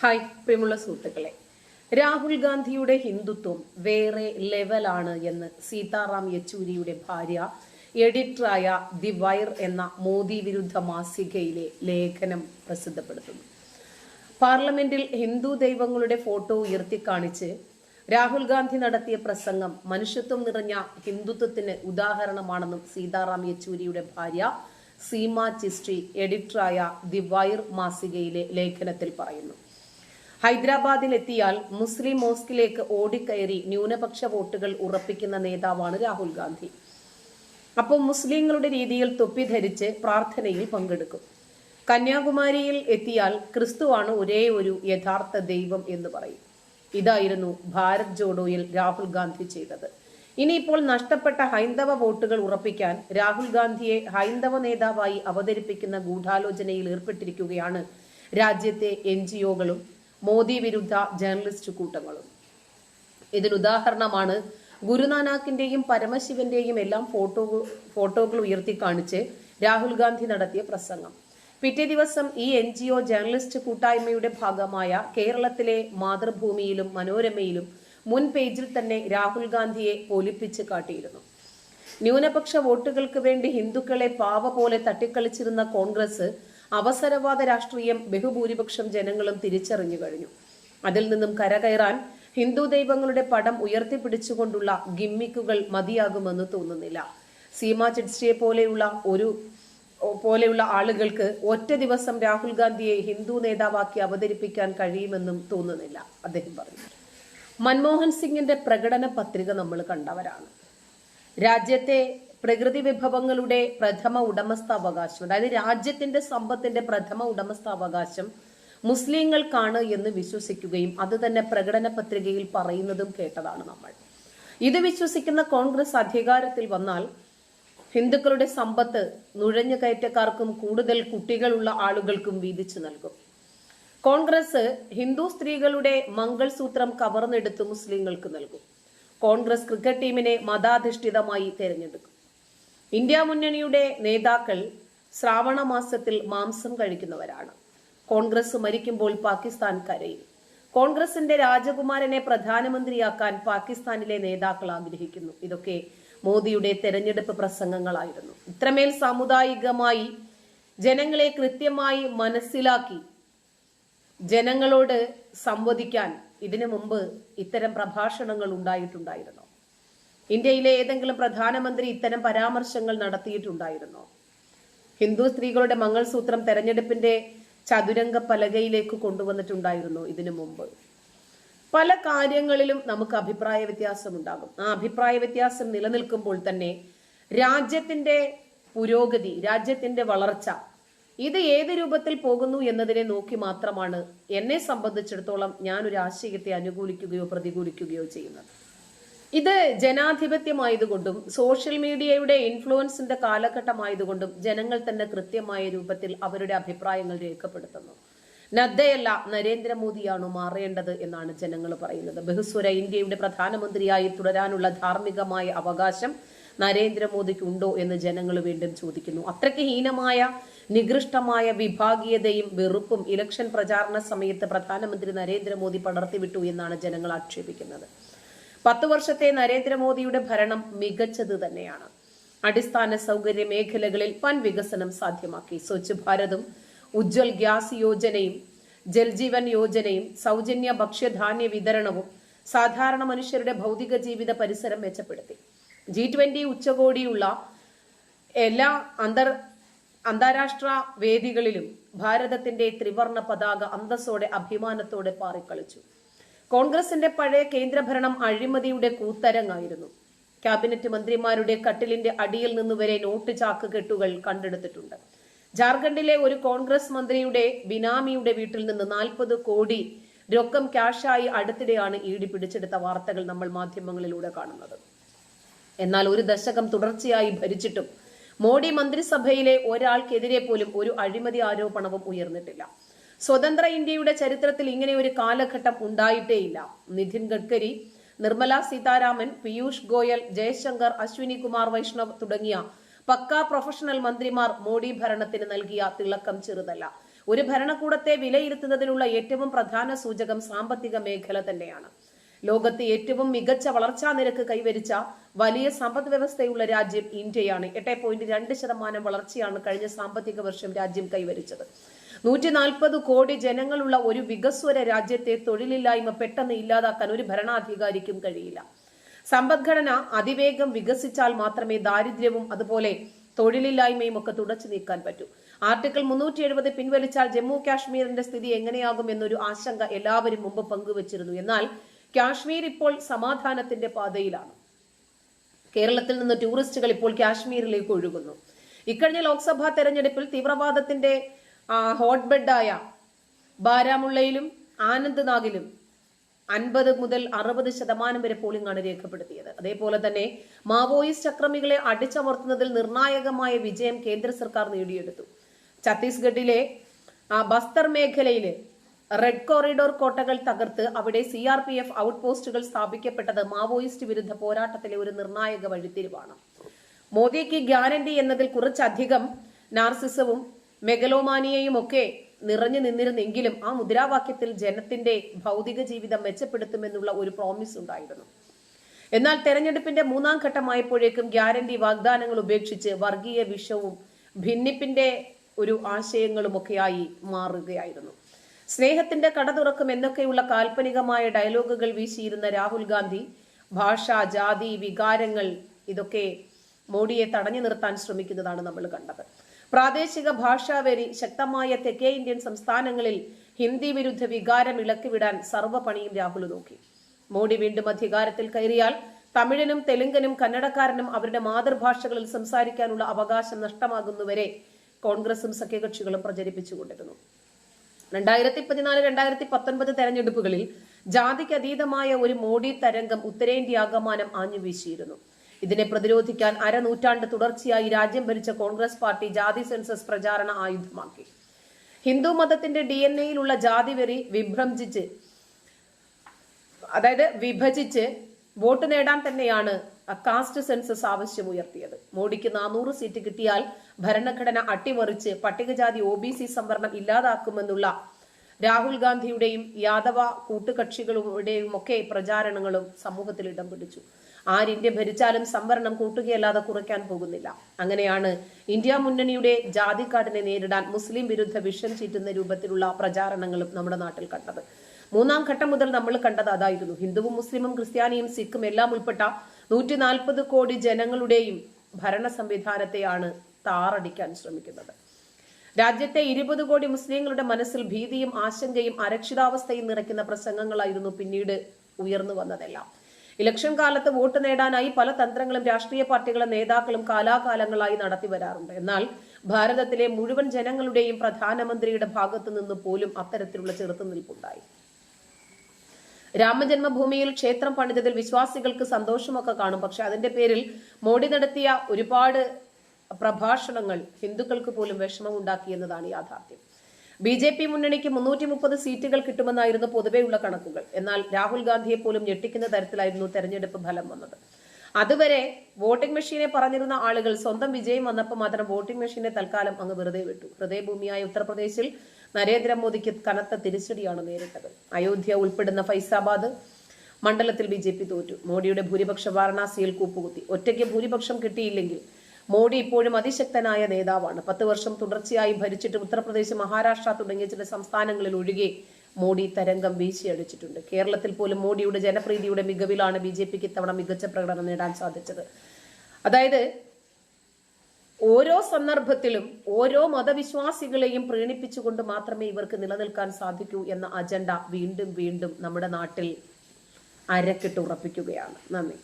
Hi പ്രിയമുള്ള സുഹൃത്തുക്കളെ. രാഹുൽ ഗാന്ധിയുടെ ഹിന്ദുത്വം വേറെ ലെവലാണ് എന്ന് സീതാറാം യെച്ചൂരിയുടെ ഭാര്യ എഡിറ്ററായ ദി വയർ എന്ന മോദി വിരുദ്ധ മാസികയിലെ ലേഖനം പ്രസിദ്ധപ്പെടുത്തുന്നു. പാർലമെന്റിൽ ഹിന്ദു ദൈവങ്ങളുടെ ഫോട്ടോ ഉയർത്തിക്കാണിച്ച് രാഹുൽ ഗാന്ധി നടത്തിയ പ്രസംഗം മനുഷ്യത്വം നിറഞ്ഞ ഹിന്ദുത്വത്തിന് ഉദാഹരണമാണെന്നും സീതാറാം യെച്ചൂരിയുടെ ഭാര്യ സീമ ചിസ്ട്രി എഡിറ്ററായ ദി വയർ മാസികയിലെ ലേഖനത്തിൽ പറയുന്നു. ഹൈദരാബാദിൽ എത്തിയാൽ മുസ്ലിം മോസ്കിലേക്ക് ഓടിക്കയറി ന്യൂനപക്ഷ വോട്ടുകൾ ഉറപ്പിക്കുന്ന നേതാവാണ് രാഹുൽ ഗാന്ധി. അപ്പോൾ മുസ്ലിങ്ങളുടെ രീതിയിൽ തൊപ്പി ധരിച്ച് പ്രാർത്ഥനയിൽ പങ്കെടുക്കും. കന്യാകുമാരിയിൽ എത്തിയാൽ ക്രിസ്തുവാണ് ഒരേ ഒരു യഥാർത്ഥ ദൈവം എന്ന് പറയും. ഇതായിരുന്നു ഭാരത് ജോഡോയിൽ രാഹുൽ ഗാന്ധി ചെയ്തത്. ഇനിയിപ്പോൾ നഷ്ടപ്പെട്ട ഹൈന്ദവ വോട്ടുകൾ ഉറപ്പിക്കാൻ രാഹുൽ ഗാന്ധിയെ ഹൈന്ദവ നേതാവായി അവതരിപ്പിക്കുന്ന ഗൂഢാലോചനയിൽ ഏർപ്പെട്ടിരിക്കുകയാണ് രാജ്യത്തെ എൻ ജി മോദി വിരുദ്ധ ജേർണലിസ്റ്റ് കൂട്ടങ്ങളും. ഇതിനുദാഹരണമാണ് ഗുരുനാനാക്കിന്റെയും പരമശിവന്റെയും എല്ലാം ഫോട്ടോ ഫോട്ടോകൾ ഉയർത്തി കാണിച്ച് രാഹുൽ ഗാന്ധി നടത്തിയ പ്രസംഗം. പിറ്റേ ദിവസം ഈ എൻ ജി ഒ ജേർണലിസ്റ്റ് കൂട്ടായ്മയുടെ ഭാഗമായ കേരളത്തിലെ മാതൃഭൂമിയിലും മനോരമയിലും മുൻ പേജിൽ തന്നെ രാഹുൽ ഗാന്ധിയെ പൊലിപ്പിച്ച് കാട്ടിയിരുന്നു. ന്യൂനപക്ഷ വോട്ടുകൾക്ക് വേണ്ടി ഹിന്ദുക്കളെ പാവ പോലെ തട്ടിക്കളിച്ചിരുന്ന കോൺഗ്രസ് അവസരവാദ രാഷ്ട്രീയം ബഹുഭൂരിപക്ഷം ജനങ്ങളും തിരിച്ചറിഞ്ഞു കഴിഞ്ഞു. അതിൽ നിന്നും കരകയറാൻ ഹിന്ദു ദൈവങ്ങളുടെ പടം ഉയർത്തിപ്പിടിച്ചുകൊണ്ടുള്ള ഗിമ്മിക്കുകൾ മതിയാകുമെന്ന് തോന്നുന്നില്ല. സീമ ചിഡ്സിയെ പോലെയുള്ള ഒരു പോലെയുള്ള ആളുകൾക്ക് ഒറ്റ ദിവസം രാഹുൽ ഗാന്ധിയെ ഹിന്ദു നേതാവാക്കി അവതരിപ്പിക്കാൻ കഴിയുമെന്നും തോന്നുന്നില്ല അദ്ദേഹം പറഞ്ഞു. മൻമോഹൻ സിംഗിന്റെ പ്രകടന പത്രിക നമ്മൾ കണ്ടവരാണ്. രാജ്യത്തെ പ്രകൃതി വിഭവങ്ങളുടെ പ്രഥമ ഉടമസ്ഥാവകാശം അതായത് രാജ്യത്തിന്റെ സമ്പത്തിന്റെ പ്രഥമ ഉടമസ്ഥാവകാശം മുസ്ലിങ്ങൾക്കാണ് എന്ന് വിശ്വസിക്കുകയും അത് തന്നെ പ്രകടന പത്രികയിൽ പറയുന്നതും കേട്ടതാണ് നമ്മൾ. ഇത് വിശ്വസിക്കുന്ന കോൺഗ്രസ് അധികാരത്തിൽ വന്നാൽ ഹിന്ദുക്കളുടെ സമ്പത്ത് നുഴഞ്ഞു കയറ്റക്കാർക്കും കൂടുതൽ കുട്ടികളുള്ള ആളുകൾക്കും വീതിച്ചു നൽകും. കോൺഗ്രസ് ഹിന്ദു സ്ത്രീകളുടെ മംഗൾസൂത്രം കവർന്നെടുത്ത് മുസ്ലിങ്ങൾക്ക് നൽകും. കോൺഗ്രസ് ക്രിക്കറ്റ് ടീമിനെ മതാധിഷ്ഠിതമായി തിരഞ്ഞെടുക്കും. ഇന്ത്യ മുന്നണിയുടെ നേതാക്കൾ ശ്രാവണ മാസത്തിൽ മാംസം കഴിക്കുന്നവരാണ്. കോൺഗ്രസ് മരിക്കുമ്പോൾ പാകിസ്ഥാൻ കരയും. കോൺഗ്രസിന്റെ രാജകുമാരനെ പ്രധാനമന്ത്രിയാക്കാൻ പാകിസ്ഥാനിലെ നേതാക്കൾ ആഗ്രഹിക്കുന്നു. ഇതൊക്കെ മോദിയുടെ തെരഞ്ഞെടുപ്പ് പ്രസംഗങ്ങളായിരുന്നു. ഇത്രമേൽ സാമുദായികമായി ജനങ്ങളെ കൃത്യമായി മനസ്സിലാക്കി ജനങ്ങളോട് സംവദിക്കാൻ ഇതിനു മുമ്പ് ഇത്തരം പ്രഭാഷണങ്ങൾ ഉണ്ടായിട്ടുണ്ടായിരുന്നോ. ഇന്ത്യയിലെ ഏതെങ്കിലും പ്രധാനമന്ത്രി ഇത്തരം പരാമർശങ്ങൾ നടത്തിയിട്ടുണ്ടായിരുന്നോ? ഹിന്ദു സ്ത്രീകളുടെ മംഗൾസൂത്രം തെരഞ്ഞെടുപ്പിന്റെ ചതുരംഗ പലകയിലേക്ക് കൊണ്ടുവന്നിട്ടുണ്ടായിരുന്നു ഇതിനു മുമ്പ്? പല കാര്യങ്ങളിലും നമുക്ക് അഭിപ്രായ വ്യത്യാസം ഉണ്ടാകും ആ അഭിപ്രായ വ്യത്യാസം നിലനിൽക്കുമ്പോൾ തന്നെ രാജ്യത്തിന്റെ പുരോഗതി രാജ്യത്തിന്റെ വളർച്ച ഇത് ഏത് രൂപത്തിൽ പോകുന്നു എന്നതിനെ നോക്കി മാത്രമാണ് എന്നെ സംബന്ധിച്ചിടത്തോളം ഞാൻ ഒരു ആശയത്തെ അനുകൂലിക്കുകയോ പ്രതികൂലിക്കുകയോ ചെയ്യുന്നത്. ഇത് ജനാധിപത്യമായതുകൊണ്ടും സോഷ്യൽ മീഡിയയുടെ ഇൻഫ്ലുവൻസിന്റെ കാലഘട്ടമായതുകൊണ്ടും ജനങ്ങൾ തന്നെ കൃത്യമായ രൂപത്തിൽ അവരുടെ അഭിപ്രായങ്ങൾ രേഖപ്പെടുത്തുന്നു. നദ്ദയല്ല നരേന്ദ്രമോദിയാണോ മാറേണ്ടത് എന്നാണ് ജനങ്ങൾ പറയുന്നത്. ബഹുസ്വര ഇന്ത്യയുടെ പ്രധാനമന്ത്രിയായി തുടരാനുള്ള ധാർമ്മികമായ അവകാശം നരേന്ദ്രമോദിക്ക് ഉണ്ടോ എന്ന് ജനങ്ങൾ വീണ്ടും ചോദിക്കുന്നു. അത്രയ്ക്ക് ഹീനമായ നികൃഷ്ടമായ വിഭാഗീയതയും വെറുപ്പും ഇലക്ഷൻ പ്രചാരണ സമയത്ത് പ്രധാനമന്ത്രി നരേന്ദ്രമോദി പടർത്തിവിട്ടു എന്നാണ് ജനങ്ങൾ ആക്ഷേപിക്കുന്നത്. പത്ത് വർഷത്തെ നരേന്ദ്രമോദിയുടെ ഭരണം മികച്ചത് തന്നെയാണ്. അടിസ്ഥാന സൗകര്യ മേഖലകളിൽ വൻ വികസനം സാധ്യമാക്കി. സ്വച്ഛ് ഭാരതും ഉജ്ജ്വൽ ഗ്യാസ് യോജനയും ജൽജീവൻ യോജനയും സൗജന്യ ഭക്ഷ്യധാന്യ വിതരണവും സാധാരണ മനുഷ്യരുടെ ഭൗതിക ജീവിത പരിസരം മെച്ചപ്പെടുത്തി. ജി ട്വന്റി ഉച്ചകോടിയുള്ള എല്ലാ അന്തർ അന്താരാഷ്ട്ര വേദികളിലും ഭാരതത്തിന്റെ ത്രിവർണ പതാക അന്തസ്സോടെ അഭിമാനത്തോടെ പാറിക്കളിച്ചു. കോൺഗ്രസിന്റെ പഴയ കേന്ദ്രഭരണം അഴിമതിയുടെ കൂത്തരങ്ങായിരുന്നു. ക്യാബിനറ്റ് മന്ത്രിമാരുടെ കട്ടിലിന്റെ അടിയിൽ നിന്ന് വരെ നോട്ട് ചാക്ക് കെട്ടുകൾ കണ്ടെടുത്തിട്ടുണ്ട്. ജാർഖണ്ഡിലെ ഒരു കോൺഗ്രസ് മന്ത്രിയുടെ ബിനാമിയുടെ വീട്ടിൽ നിന്ന് നാൽപ്പത് കോടി രൊക്കം ക്യാഷായി അടുത്തിടെയാണ് ഇ പിടിച്ചെടുത്ത വാർത്തകൾ നമ്മൾ മാധ്യമങ്ങളിലൂടെ കാണുന്നത്. എന്നാൽ ഒരു ദശകം തുടർച്ചയായി ഭരിച്ചിട്ടും മോഡി മന്ത്രിസഭയിലെ ഒരാൾക്കെതിരെ പോലും ഒരു അഴിമതി ആരോപണവും ഉയർന്നിട്ടില്ല. സ്വതന്ത്ര ഇന്ത്യയുടെ ചരിത്രത്തിൽ ഇങ്ങനെ ഒരു കാലഘട്ടം ഉണ്ടായിട്ടേയില്ല. നിതിൻ ഗഡ്കരി നിർമ്മല സീതാരാമൻ പീയൂഷ് ഗോയൽ ജയശങ്കർ അശ്വിനി കുമാർ വൈഷ്ണവ് തുടങ്ങിയ പക്കാ പ്രൊഫഷണൽ മന്ത്രിമാർ മോഡി ഭരണത്തിന് നൽകിയ തിളക്കം ചെറുതല്ല. ഒരു ഭരണകൂടത്തെ വിലയിരുത്തുന്നതിനുള്ള ഏറ്റവും പ്രധാന സൂചകം സാമ്പത്തിക മേഖല തന്നെയാണ്. ലോകത്തെ ഏറ്റവും മികച്ച വളർച്ചാ നിരക്ക് കൈവരിച്ച വലിയ സമ്പദ് വ്യവസ്ഥയുള്ള രാജ്യം ഇന്ത്യയാണ്. എട്ട് പോയിന്റ് രണ്ട് ശതമാനം വളർച്ചയാണ് കഴിഞ്ഞ സാമ്പത്തിക വർഷം രാജ്യം കൈവരിച്ചത്. നൂറ്റി നാൽപ്പത് കോടി ജനങ്ങളുള്ള ഒരു വികസ്വര രാജ്യത്തെ തൊഴിലില്ലായ്മ പെട്ടെന്ന് ഇല്ലാതാക്കാൻ ഒരു ഭരണാധികാരിക്കും കഴിയില്ല. സമ്പദ്ഘടന അതിവേഗം വികസിച്ചാൽ മാത്രമേ ദാരിദ്ര്യവും അതുപോലെ തൊഴിലില്ലായ്മയും ഒക്കെ തുടച്ചു നീക്കാൻ പറ്റൂ. ആർട്ടിക്കിൾ മുന്നൂറ്റി എഴുപത് പിൻവലിച്ചാൽ ജമ്മു കാശ്മീരിന്റെ സ്ഥിതി എങ്ങനെയാകും എന്നൊരു ആശങ്ക എല്ലാവരും മുമ്പ് പങ്കുവച്ചിരുന്നു. എന്നാൽ കാശ്മീർ ഇപ്പോൾ സമാധാനത്തിന്റെ പാതയിലാണ്. കേരളത്തിൽ നിന്ന് ടൂറിസ്റ്റുകൾ ഇപ്പോൾ കാശ്മീരിലേക്ക് ഒഴുകുന്നു. ഇക്കഴിഞ്ഞ ലോക്സഭാ തെരഞ്ഞെടുപ്പിൽ തീവ്രവാദത്തിന്റെ ഹോട്ട് ബെഡായ ബാരാമുള്ളയിലും ആനന്ദ്നാഗിലും അൻപത് മുതൽ അറുപത് ശതമാനം വരെ പോളിംഗ് ആണ് രേഖപ്പെടുത്തിയത്. അതേപോലെ തന്നെ മാവോയിസ്റ്റ് അക്രമികളെ അടിച്ചമർത്തുന്നതിൽ നിർണായകമായ വിജയം കേന്ദ്ര സർക്കാർ നേടിയെടുത്തു. ഛത്തീസ്ഗഡിലെ ബസ്തർ മേഖലയിലെ റെഡ് കോറിഡോർ കോട്ടകൾ തകർത്ത് അവിടെ C R P F out പോസ്റ്റുകൾ സ്ഥാപിക്കപ്പെട്ടത് മാവോയിസ്റ്റ് വിരുദ്ധ പോരാട്ടത്തിലെ ഒരു നിർണായക വഴിത്തിരിവാണ്. മോദിക്ക് ഗ്യാരണ്ടി എന്നതിൽ കുറച്ചധികം നാർസിസവും മെഗലോമാനിയയും ഒക്കെ നിറഞ്ഞു നിന്നിരുന്നെങ്കിലും ആ മുദ്രാവാക്യത്തിൽ ജനത്തിന്റെ ഭൗതിക ജീവിതം മെച്ചപ്പെടുത്തുമെന്നുള്ള ഒരു പ്രോമിസ് ഉണ്ടായിരുന്നു. എന്നാൽ തെരഞ്ഞെടുപ്പിന്റെ മൂന്നാം ഘട്ടമായപ്പോഴേക്കും ഗ്യാരണ്ടി വാഗ്ദാനങ്ങൾ ഉപേക്ഷിച്ച് വർഗീയ വിഷവും ഭിന്നിപ്പിന്റെ ഒരു ആശയങ്ങളുമൊക്കെയായി മാറുകയായിരുന്നു. സ്നേഹത്തിന്റെ കട തുറക്കും എന്നൊക്കെയുള്ള കാൽപ്പനികമായ ഡയലോഗുകൾ വീശിയിരുന്ന രാഹുൽ ഗാന്ധി ഭാഷ ജാതി വികാരങ്ങൾ ഇതൊക്കെ മോഡിയെ തടഞ്ഞു നിർത്താൻ ശ്രമിക്കുന്നതാണ് നമ്മൾ കണ്ടത്. പ്രാദേശിക ഭാഷാവേരി ശക്തമായ തെക്കേ ഇന്ത്യൻ സംസ്ഥാനങ്ങളിൽ ഹിന്ദി വിരുദ്ധ വികാരം ഇളക്കിവിടാൻ സർവപണിയും രാഹുൽ നോക്കി. മോഡി വീണ്ടും അധികാരത്തിൽ കയറിയാൽ തമിഴനും തെലുങ്കനും കന്നഡക്കാരനും അവരുടെ മാതൃഭാഷകളിൽ സംസാരിക്കാനുള്ള അവകാശം നഷ്ടമാകുന്നവരെ കോൺഗ്രസും സഖ്യകക്ഷികളും പ്രചരിപ്പിച്ചുകൊണ്ടിരുന്നു. രണ്ടായിരത്തി പതിനാല് രണ്ടായിരത്തി പത്തൊൻപത് തെരഞ്ഞെടുപ്പുകളിൽ ജാതിക്ക് അതീതമായ ഒരു മോഡി തരംഗം ഉത്തരേന്ത്യാകമാനം ആഞ്ഞുവീശിയിരുന്നു. ഇതിനെ പ്രതിരോധിക്കാൻ അരനൂറ്റാണ്ട് തുടർച്ചയായി രാജ്യം ഭരിച്ച കോൺഗ്രസ് പാർട്ടി ജാതി സെൻസസ് പ്രചാരണ ആയുധമാക്കി. ഹിന്ദു മതത്തിന്റെ ഡി എൻ എയിലുള്ള ജാതി വെറി വിഭ്രംജിച്ച് അതായത് വിഭജിച്ച് വോട്ട് നേടാൻ തന്നെയാണ് കാസ്റ്റ് സെൻസസ് ആവശ്യമുയർത്തിയത്. മോഡിക്ക് നാനൂറ് സീറ്റ് കിട്ടിയാൽ ഭരണഘടന അട്ടിമറിച്ച് പട്ടികജാതി ഒ ബി സി സംവരണം ഇല്ലാതാക്കുമെന്നുള്ള രാഹുൽ ഗാന്ധിയുടെയും യാദവ കൂട്ടുകക്ഷികളുടെയും ഒക്കെ പ്രചാരണങ്ങളും സമൂഹത്തിൽ ഇടം പിടിച്ചു. ആരിന്ത്യ ഭരിച്ചാലും സംവരണം കൂട്ടുകയല്ലാതെ കുറയ്ക്കാൻ പോകുന്നില്ല. അങ്ങനെയാണ് ഇന്ത്യ മുന്നണിയുടെ ജാതിക്കാടിനെ നേരിടാൻ മുസ്ലിം വിരുദ്ധ വിഷം ചീറ്റുന്ന രൂപത്തിലുള്ള പ്രചാരണങ്ങളും നമ്മുടെ നാട്ടിൽ കണ്ടത്. മൂന്നാം ഘട്ടം മുതൽ നമ്മൾ കണ്ടത് അതായിരുന്നു. ഹിന്ദുവും മുസ്ലിമും ക്രിസ്ത്യാനിയും സിഖും എല്ലാം ഉൾപ്പെട്ട നൂറ്റി നാൽപ്പത് കോടി ജനങ്ങളുടെയും ഭരണ സംവിധാനത്തെയാണ് താറടിക്കാൻ ശ്രമിക്കുന്നത്. രാജ്യത്തെ ഇരുപത് കോടി മുസ്ലിങ്ങളുടെ മനസ്സിൽ ഭീതിയും ആശങ്കയും അരക്ഷിതാവസ്ഥയും നിറയ്ക്കുന്ന പ്രസംഗങ്ങളായിരുന്നു പിന്നീട് ഉയർന്നു വന്നതെല്ലാം. ഇലക്ഷൻ കാലത്ത് വോട്ട് നേടാനായി പല തന്ത്രങ്ങളും രാഷ്ട്രീയ പാർട്ടികളും നേതാക്കളും കാലാകാലങ്ങളായി നടത്തി വരാറുണ്ട്. എന്നാൽ ഭാരതത്തിലെ മുഴുവൻ ജനങ്ങളുടെയും പ്രധാനമന്ത്രിയുടെ ഭാഗത്തു നിന്ന് പോലും അത്തരത്തിലുള്ള ചെറുത്തുനിൽപ്പുണ്ടായി. രാമജന്മഭൂമിയിൽ ക്ഷേത്രം പണിതതിൽ വിശ്വാസികൾക്ക് സന്തോഷമൊക്കെ കാണും. പക്ഷെ അതിന്റെ പേരിൽ മോഡി നടത്തിയ ഒരുപാട് പ്രഭാഷണങ്ങൾ ഹിന്ദുക്കൾക്ക് പോലും വിഷമമുണ്ടാക്കി എന്നതാണ് യാഥാർത്ഥ്യം. ബി ജെ പി മുന്നണിക്ക് മുന്നൂറ്റി മുപ്പത് സീറ്റുകൾ കിട്ടുമെന്നായിരുന്നു പൊതുവെയുള്ള കണക്കുകൾ. എന്നാൽ രാഹുൽ ഗാന്ധിയെ പോലും ഞെട്ടിക്കുന്ന തരത്തിലായിരുന്നു തെരഞ്ഞെടുപ്പ് ഫലം വന്നത്. അതുവരെ വോട്ടിംഗ് മെഷീനെ പറഞ്ഞിരുന്ന ആളുകൾ സ്വന്തം വിജയം വന്നപ്പോൾ മാത്രം വോട്ടിംഗ് മെഷീനെ തൽക്കാലം അങ്ങ് വെറുതെ വിട്ടു. ഹൃദയഭൂമിയായ ഉത്തർപ്രദേശിൽ നരേന്ദ്രമോദിക്ക് കനത്ത തിരിച്ചടിയാണ് നേരിട്ടത്. അയോധ്യ ഉൾപ്പെടുന്ന ഫൈസാബാദ് മണ്ഡലത്തിൽ ബി തോറ്റു. മോഡിയുടെ ഭൂരിപക്ഷം വാരണാസിയിൽ കൂപ്പുകുത്തി. ഒറ്റയ്ക്ക് ഭൂരിപക്ഷം കിട്ടിയില്ലെങ്കിൽ മോഡി ഇപ്പോഴും അതിശക്തനായ നേതാവാണ്. പത്ത് വർഷം തുടർച്ചയായി ഭരിച്ചിട്ട് ഉത്തർപ്രദേശ് മഹാരാഷ്ട്ര തുടങ്ങിയ ചില സംസ്ഥാനങ്ങളിൽ ഒഴികെ മോഡി തരംഗം വീശിയടിച്ചിട്ടുണ്ട്. കേരളത്തിൽ പോലും മോഡിയുടെ ജനപ്രീതിയുടെ മികവിലാണ് ബി ജെ പിക്ക് ഇത്തവണ മികച്ച പ്രകടനം നേടാൻ സാധിച്ചത്. അതായത് ഓരോ സന്ദർഭത്തിലും ഓരോ മതവിശ്വാസികളെയും പ്രീണിപ്പിച്ചുകൊണ്ട് മാത്രമേ ഇവർക്ക് നിലനിൽക്കാൻ സാധിക്കൂ എന്ന അജണ്ട വീണ്ടും വീണ്ടും നമ്മുടെ നാട്ടിൽ അരക്കിട്ട് ഉറപ്പിക്കുകയാണ്. നന്ദി.